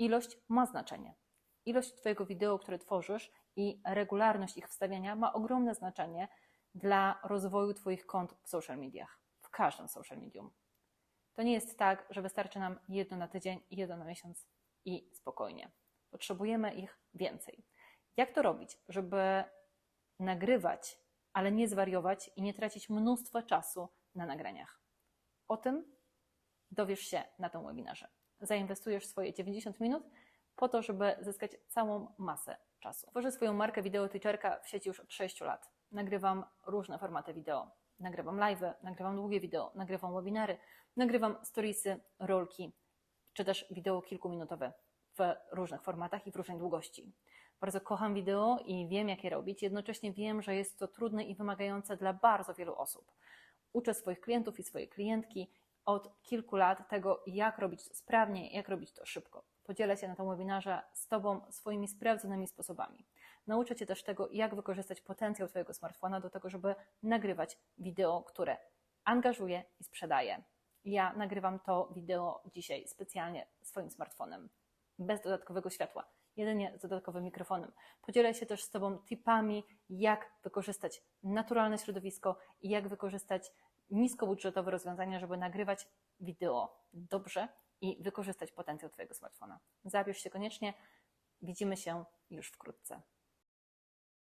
Ilość ma znaczenie. Ilość Twojego wideo, które tworzysz i regularność ich wstawiania ma ogromne znaczenie dla rozwoju Twoich kont w social mediach, w każdym social medium. To nie jest tak, że wystarczy nam jedno na tydzień, jedno na miesiąc i spokojnie. Potrzebujemy ich więcej. Jak to robić, żeby nagrywać, ale nie zwariować i nie tracić mnóstwa czasu na nagraniach? O tym dowiesz się na tym webinarze. Zainwestujesz swoje 90 minut po to, żeby zyskać całą masę czasu. Tworzę swoją markę wideo teacherka w sieci już od 6 lat. Nagrywam różne formaty wideo. Nagrywam live, nagrywam długie wideo, nagrywam webinary, nagrywam storiesy, rolki, czy też wideo kilkuminutowe w różnych formatach i w różnej długości. Bardzo kocham wideo i wiem, jak je robić. Jednocześnie wiem, że jest to trudne i wymagające dla bardzo wielu osób. Uczę swoich klientów i swoje klientki od kilku lat tego, jak robić to sprawnie, jak robić to szybko. Podzielę się na tym webinarze z Tobą swoimi sprawdzonymi sposobami. Nauczę Cię też tego, jak wykorzystać potencjał Twojego smartfona do tego, żeby nagrywać wideo, które angażuje i sprzedaje. Ja nagrywam to wideo dzisiaj specjalnie swoim smartfonem, bez dodatkowego światła, jedynie z dodatkowym mikrofonem. Podzielę się też z Tobą tipami, jak wykorzystać naturalne środowisko i jak wykorzystać niskobudżetowe rozwiązania, żeby nagrywać wideo dobrze i wykorzystać potencjał Twojego smartfona. Zabierz się koniecznie. Widzimy się już wkrótce.